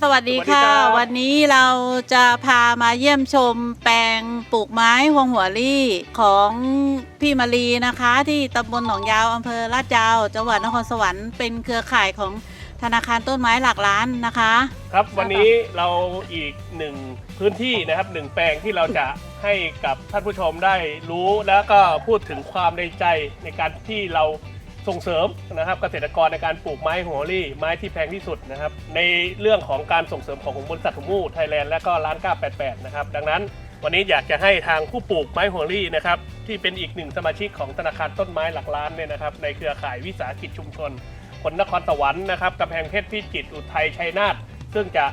สวัสดีค่ะ สวัสดีครับ วันนี้เราจะพามาเยี่ยมชมแปลงปลูกไม้ฮวงหัวลี่ของพี่มารีนะคะ ที่ตำบลหนองยาวอำเภอลาดยาวจังหวัดนครสวรรค์เป็นเครือข่ายของธนาคารต้นไม้หลักล้านนะคะ ครับวันนี้เราอีกหนึ่งพื้นที่นะครับหนึ่งแปลงที่เราจะให้กับท่านผู้ชมได้รู้แล้วก็พูดถึงความในใจในการที่เรา ส่งเสริมนะครับเกษตรกรในการปลูกไม้หัวรี่ไม้ที่แพงที่สุดนะครับในเรื่องของการส่งเสริมของบริษัทถุมูไทยแลนด์และก็ร้าน988นะครับดังนั้นวันนี้อยากจะให้ทางผู้ปลูกไม้หัวรี่นะครับที่เป็นอีกหนึ่งสมาชิกของธนาคารต้นไม้หลักล้านเนี่ยนะครับในเครือข่ายวิสาหกิจชุมชนคนนครสวรรค์นะครับกำแพงเพชรพิจิตรอุทัยชัยนาทซึ่งจะ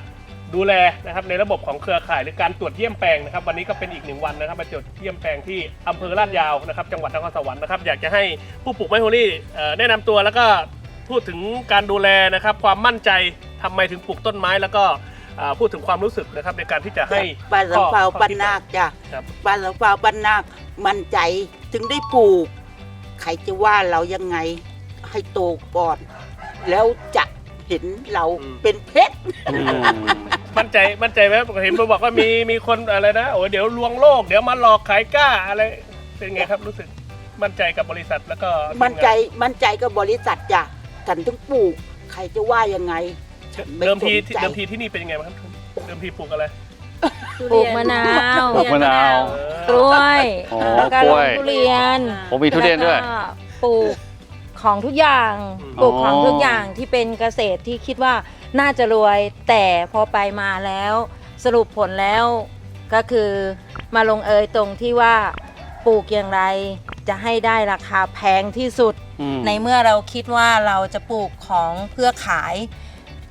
ดูแลนะครับในระบบของเครือข่ายหรือการตรวจเยี่ยมแปลงนะครับ วันนี้ก็เป็นอีกหนึ่งวันนะครับมาตรวจเยี่ยมแปลงที่อำเภอลาดยาวนะครับ จังหวัดนครสวรรค์นะครับอยากจะให้ผู้ปลูกไมโฮลี่เอ่อแนะนำตัวแล้วก็พูดถึงการดูแลนะครับ ความมั่นใจทำไมถึงปลูกต้นไม้แล้วก็เอ่อพูดถึงความรู้สึกนะครับในการที่จะให้บ้านสังเปาข้อบ้านคิดนาคจ้ะครับบ้านสังเปาบ้านนาคมั่นใจถึงได้ปลูกใครจะว่าเรายังไงให้โตก่อน แล้วจะเห็นเราเป็นเพชร มั่นใจมั่นใจไหมเห็นบอกว่ามีมีคนอะไรนะโอ้ยเดี๋ยวลวงโลกเดี๋ยวมาหลอกขายกล้าอะไรเป็นไงครับรู้สึกมั่นใจกับบริษัทแล้วก็ทีงามั่นใจมั่นใจกับบริษัทจ้ะฉันถึงปลูก ใครจะว่ายังไงฉันไเดิมทีสนใจ เดิมทีที่นี่เป็นยังไงบ้างครับเดิมทีปลูกอะไรปลูกมะนาวปลูกมะนาวกล้วยอ๋อแล้วก็กลล้งวย ทุเรียนผมมีทุเรียนด้วย แล้ก็ปลูกของทุกอย่าง อืม ปลูกของอ๋อทุกอย่างที่เป็นเกษตรที่คิดว่า น่าจะรวยแต่พอไปมาแล้ว สรุปผลแล้วก็คือมาลงเอยตรงที่ว่าปลูกอย่างไรจะให้ได้ราคาแพงที่สุดอืมในเมื่อเราคิดว่าเราจะปลูกของเพื่อขาย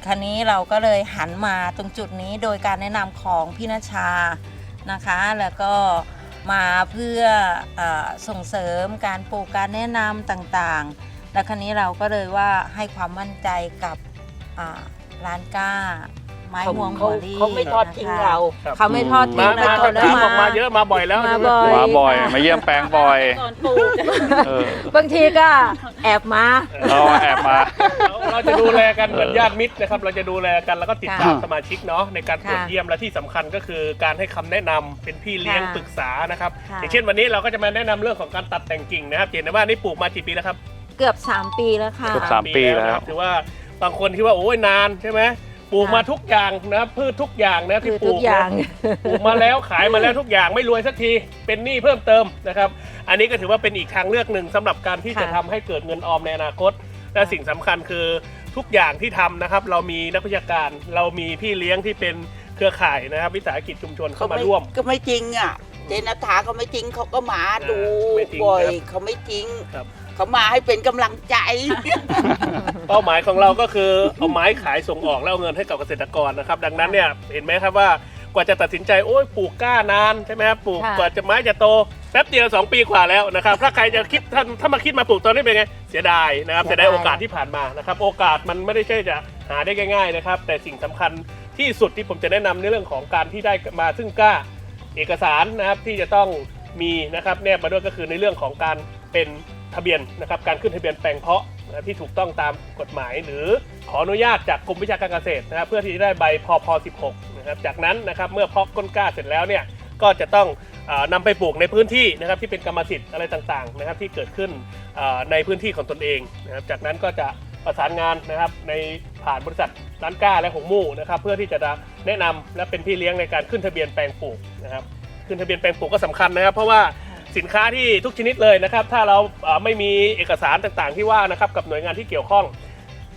คราวนี้เราก็เลยหันมาตรงจุดนี้โดยการแนะนำของพี่นชานะคะ แล้วก็มาเพื่อเออส่งเสริมการปลูกการแนะนำต่างๆ แล้วคราวนี้เราก็เลยว่าให้ความมั่นใจกับอ่า ร้านก้า ไม้เขาห่วงเขาหัวลี่เขาไม่ทอดทิ้งเรา ครับ เขาไม่ทอดทิ้มางมาเราจากแล้วถามออกมาเยอะมาบ่อยแล้วมาใช่ไหบ่อยมาบ่อยมาเยี่ยมแปลงบ่อยตอนปลูกเออบางทีก็แอบมา เราแอบมา เราเราจะดูแลกันเหมือนญาติมิตรนะครับ เราจะดูแลกันแล้วก็ติดตามค่ะสมาชิกเนาะในการตรวจค่ะเยี่ยมและที่สำคัญก็คือการให้คำแนะนำเป็นพี่เลี้ยงค่ะปรึกษานะครับค่ะ อย่างเช่นวันนี้เราก็จะมาแนะนำเรื่องของการตัดแต่งกิ่งนะครับเห็นได้ว่านี่ปลูกมากี่ปีแล้วครับเกือบ 3 ปีแล้วค่ะ เกือบสามปีแล้วนะครับถือว่า บางคนที่ว่าโอ้ยนานใช่ไหมปลูกมาทุกอย่างนะครับพืชทุกอย่างนะคืที่อปลูทุกกอย่างปลูกมาแล้วขายมาแล้วทุกอย่างไม่รวยสักทีเป็นหนี้เพิ่มเติมนะครับ อันนี้ก็ถือว่าเป็นอีกทางเลือกหนึ่งสำหรับการที่จะค่ะทำให้เกิดเงินออมในอนาคต และสิ่งสำคัญคือทุกอย่างที่ทำนะครับ เรามีนักวิชาการ เรามีพี่เลี้ยงที่เป็นเครือข่ายนะครับ วิสาหกิจชุมชนเข้ามาไม่ร่วม ก็ไม่จริงอะเจนทาเขาไม่จริงเขาก็มาดูไม่จริงบ่อยครับเขาไม่จริงครับ เขามาให้เป็นกำลังใจ เป้าหมายของเราก็คือเอาไม้ขายส่งออกแล้วเอาเงินให้กับเกษตรกรนะครับ ดังนั้นเนี่ยเห็นไหมครับว่ากว่าจะตัดสินใจโอ้ยปลูกกล้านานใช่ไหมครับปลูกค่ะ กว่าจะไม้จะโตแป๊บเดียว2ปีกว่าแล้วนะครับ ถ้าใครจะคิดถ้าถ้ามาคิดมาปลูกตอนนี้เป็นไงเสียดายนะครับเสียดายโอกาสที่ผ่านมานะครับ โอกาสมันไม่ได้ใช่จะหาได้ง่ายๆนะครับ แต่สิ่งสำคัญที่สุดที่ผมจะแนะนำในเรื่องของการที่ได้มาซึ่งกล้า เอกสารนะครับที่จะต้องมีนะครับแนบมาด้วยก็คือในเรื่องของการเป็น ทะเบียนนะครับการขึ้นทะเบียนแปลงเพาะที่ถูกต้องตามกฎหมาย หรือขออนุญาตจากกรมวิชาการเกษตรนะครับเพื่อที่จะได้ใบพพ16นะครับจากนั้นนะครับเมื่อเพาะก้นกล้าเสร็จแล้วเนี่ยก็จะต้องออนำไปปลูกในพื้นที่นะครับที่เป็นกรรมสิทธิ์อะไรต่างๆนะครับที่เกิดขึ้นในพื้นที่ของตนเองนะครับจากนั้นก็จะประสานงานนะครับในผ่านบริษัทร้านก้าและหงมู่นะครับเพื่อที่จะแนะนำและเป็นพี่เลี้ยงในการขึ้นทะเบียนแปลงปลูกนะครับขึ้นทะเบียนแปลงปลูกก็สำคัญนะครับ เพราะว่า สินค้าที่ทุกชนิดเลยนะครับ ถ้าเราเอ่อไม่มีเอกสารต่างๆ ที่ว่านะครับกับหน่วยงานที่เกี่ยวข้อง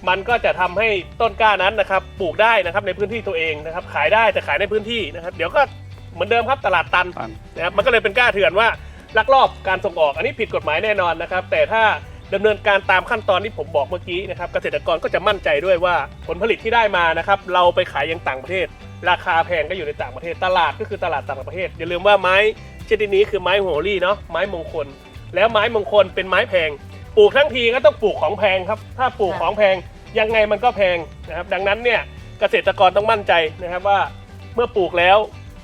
มันก็จะทำให้ต้นกล้านั้นนะครับปลูกได้นะครับในพื้นที่ตัวเองนะครับ ขายได้แต่ขายในพื้นที่นะครับ เดี๋ยวก็เหมือนเดิมครับตลาดตันตันนะครับมันก็เลยเป็นกล้าเถื่อนว่าลักลอบการส่งออกอันนี้ผิดกฎหมายแน่นอนนะครับ แต่ถ้าดำเนินการตามขั้นตอนที่ผมบอกเมื่อกี้นะครับเกษตรกรก็จะมั่นใจด้วยว่าผลผลิตที่ได้มานะครับเราไปขายยังต่างประเทศ ราคาแพงก็อยู่ในต่างประเทศตลาดก็คือตลาดต่างประเทศอย่าลืมว่าไม้ ชนิดนี้คือไม้หัวรี่เนาะไม้มงคล แล้วไม้มงคลเป็นไม้แพง ปลูกทั้งทีก็ต้องปลูกของแพงครับ ถ้าปลูกของแพงยังไงมันก็แพงนะครับ ดังนั้นเนี่ยเกษตรกรต้องมั่นใจนะครับว่าเมื่อปลูกแล้ว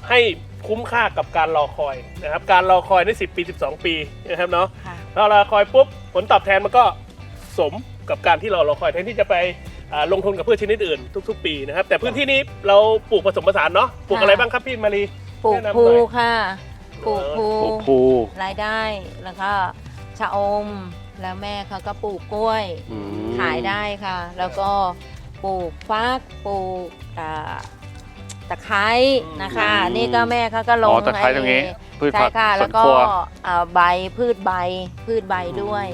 ให้คุ้มค่ากับการรอคอยนะครับ การรอคอยใน10 ปี 12 ปีนะครับเนาะค่ะพอรอคอยปุ๊บผลตอบแทนมันก็สมกับการที่เรารอคอยแทนที่จะไปอ่าลงทุนกับพืชชนิดอื่นทุก ๆ ปีนะครับ แต่พื้นที่นี้เราปลูกผสมผสานเนาะปลูกอะไรบ้างครับพี่มารีปลูกแนะนำหน่อยภูค่ะ ปลูกภูปลูกภูรายได้แล้วก็ชะอมแล้วแม่เขาก็ปลูกกล้วย อืมขายได้ค่ะ แล้วก็ปลูกฟักปลูกอ่าตะไคร้นะคะอืมนี่ก็แม่เขาก็ลอ๋งอตะไคร้ตรงนี้ พืชใช่ผักค่ะสแล้ววนก็ครัว อ่าใบพืชใบพืชใบด้วย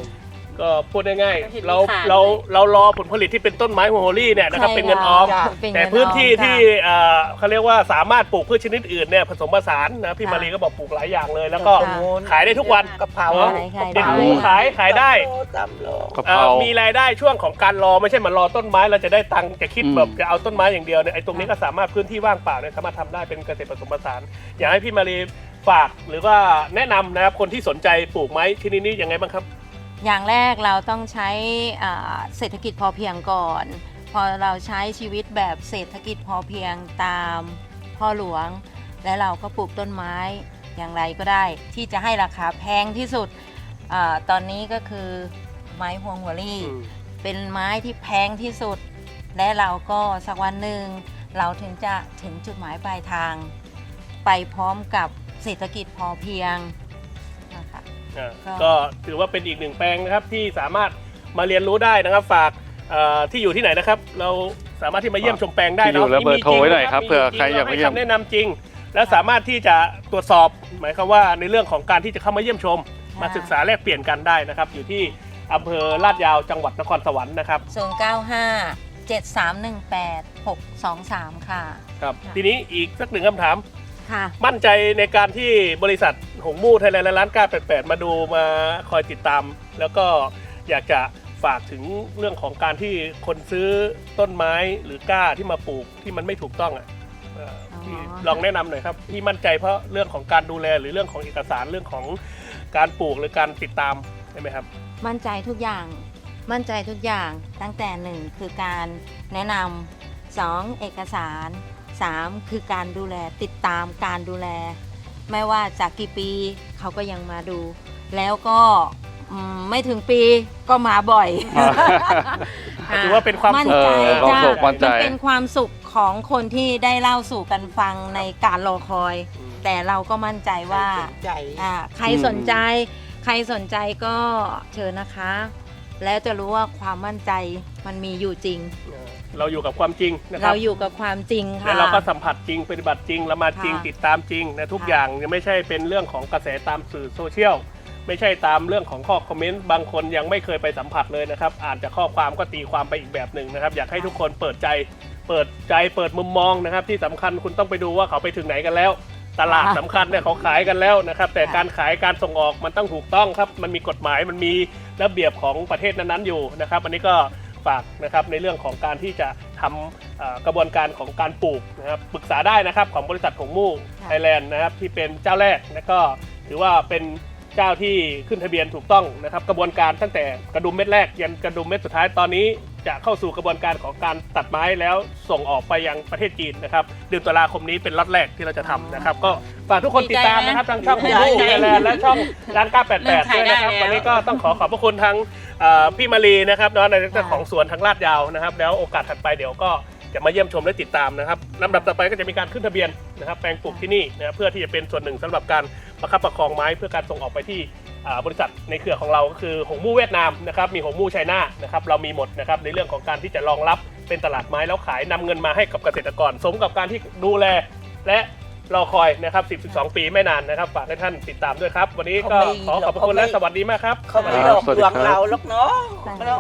ก็พูดง่ายก็เห็นๆเรามีขายเราเรารอผลผลิตที่เป็นต้นไม้หัวโฮลี่เนี่ยนะครับใช่เป็นเงินออม ค่ะเป็นแต่เงินพื้นที่ออมค่ะ ที่เอ่อเขาเรียกว่าสามารถปลูกพืชชนิดอื่นเนี่ยผสมผสานนะพี่ค่ะมารีก็บอกปลูกหลายอย่างเลย แล้วก็ค่ะขายได้ทุกวันกะเพราเนอะขายได้ เด็กหมูขายขายได้ตามโลกะเพเอ่รา อมีรายได้ช่วงของการรอไม่ใช่มารอต้นไม้เราจะได้ตังค์จะคิดอืม แบบจะเอาต้นไม้อย่างเดียวเนี่ยไอ้ตรงนี้ก็สามารถพื้นที่ว่างเปล่าเนี่ยสามารถทำได้เป็นเกษตรผสมผสานอยากให้พี่มารีฝากหรือว่าแนะนำนะครับคนที่สนใจปลูกไม้ที่นี่นี่ยังไงบ้างครับ อย่างแรกเราต้องใช้อ่าเศรษฐกิจพอเพียงก่อน พอเราใช้ชีวิตแบบเศรษฐกิจพอเพียงตามพ่อหลวง และเราก็ปลูกต้นไม้อย่างไรก็ได้ ที่จะให้ราคาแพงที่สุดอาตอนนี้ก็คือไม้ฮวงหัวลี่ เป็นไม้ที่แพงที่สุด และเราก็สักวันหนึ่งเราถึงจะถึงจุดหมายปลายทาง ไปพร้อมกับเศรษฐกิจพอเพียง นะคะอ่าก็ก็ถือว่าเป็นอีกหนึ่งแปลงนะครับที่สามารถมาเรียนรู้ได้นะครับ ฝากเอ่อที่อยู่ที่ไหนนะครับ เราสามารถที่มาเยี่ยมชมแปลงได้ที่อยู่เนาะและเบอร์โทรไว้หน่อยครับมีจงเผื่อใครอยากมาเยี่ยมให้คำแนะนำจริง และสามารถที่จะตรวจสอบหมายความว่าในเรื่องของการที่จะเข้ามาเยี่ยมชม มาศึกษาแลกเปลี่ยนกันได้นะครับ อยู่ที่อำเภอลาดยาวจังหวัดนครสวรรค์นะครับ 095 7318 623 ค่ะ ครับค่ะทีนี้อีกสักหนึ่งคำถาม ค่ะ มั่นใจในการที่บริษัทหงมู่ไทยแลนด์และร้านกล้า88มาดูมาคอยติดตาม แล้วก็อยากจะฝากถึงเรื่องของการที่คนซื้อต้นไม้หรือกล้าที่มาปลูกที่มันไม่ถูกต้องอะเอ่อออ พี่ลองแนะนำหน่อยครับพี่มั่นใจเพราะเรื่องของการดูแลหรือเรื่องของเอกสารเรื่องของการปลูกหรือการติดตามใช่ไหมครับ มั่นใจทุกอย่าง มั่นใจทุกอย่างตั้งแต่หนึ่งคือการแนะนำสองเอกสาร สามคือการดูแลติดตามการดูแล ไม่ว่าจากกี่ปีเขาก็ยังมาดู แล้วก็อืมไม่ถึงปีก็มาบ่อย ถือว่าเป็นความสุขมั่นใจเออความจ้ะสุขมั่นใจ มันเป็นความสุขของคนที่ได้เล่าสู่กันฟังในการรอคอย แต่เราก็มั่นใจว่าสนใจ อ่าใครอืมสนใจ ใครสนใจก็เชิญนะคะ แล้วจะรู้ว่าความมั่นใจมันมีอยู่จริง เราอยู่กับความจริงนะครัเราบอยู่กับความจริงค่ะ แล้วเราก็สัมผัสจริงปฏิบัติจริงเรามาจริงค่ะติดตามจริงนะทุกค่ะ อย่างยังไม่ใช่เป็นเรื่องของกระแสตามสื่อโซเชียลไม่ใช่ตามเรื่องของข้อคอมเมนต์บางคนยังไม่เคยไปสัมผัสเลยนะครับอ่านจากข้อความก็ตีความไปอีกแบบหนึ่งนะครับ อยากให้ทุกคนเปิดใจ เปิดใจเปิดมุมมองนะครับ ที่สำคัญคุณต้องไปดูว่าเขาไปถึงไหนกันแล้ว ตลาดสำคัญเนี่ยเขาขายกันแล้วนะครับ แต่การขายการส่งออกมันต้องถูกต้องครับ มันมีกฎหมายมันมีระเบียบของประเทศนั้นๆอยู่นะครับ อันนี้ก็ ฝากนะครับในเรื่องของการที่จะทำเอ่อกระบวนการของการปลูกนะครับปรึกษาได้นะครับของบริษัทของมู่ค่ะไทยแลนด์นะครับที่เป็นเจ้าแรกและก็ถือว่าเป็นเจ้าที่ขึ้นทะเบียนถูกต้องนะครับ กระบวนการตั้งแต่กระดุมเม็ดแรกยันกระดุมเม็ดสุดท้ายตอนนี้ จะเข้าสู่กระบวนการของการตัดไม้แล้วส่งออกไปยังประเทศจีนนะครับเดือนตุลาคมนี้เป็นล็อตแรกที่เราจะทำนะครับ ก็ฝากทุกคนติดตามนะครับทางช่องดีของใจมู่ไทยแลนด์และช่องร้านก้าแปดแปดด้วยนะครับเริ่มขายได้แล้ววันนี้ก็ต้องขอขอบพระคุณทางเอ่อพี่มารีนะครับเนาะในเรื่องของสวนทางลาดยาวนะครับ แล้วโอกาสถัดไปเดี๋ยวก็จะมาเยี่ยมชมและติดตามนะครับลำดับต่อไปก็จะมีการขึ้นทะเบียนนะครับแปลงปลูกที่นี่นะครับเพื่อที่จะเป็นส่วนหนึ่งสำหรับการประคับประคองไม้เพื่อการส่งออกไปที่อ่า บริษัทในเครือของเราก็คือหงมู่เวียดนามนะครับมีหงมู่ไชน่านะครับเรามีหมดนะครับในเรื่องของการที่จะรองรับเป็นตลาดไม้แล้วขายนำเงินมาให้กับเกษตรกร สมกับการที่ดูแลและรอคอยนะครับ10-12 ปีไม่นานนะครับฝากให้ท่านติดตามด้วยครับ วันนี้ก็ขอขอบพระคุณและสวัสดีมากครับ เขาไม่หลอกลวงเราหรอกเนาะค่ะเขา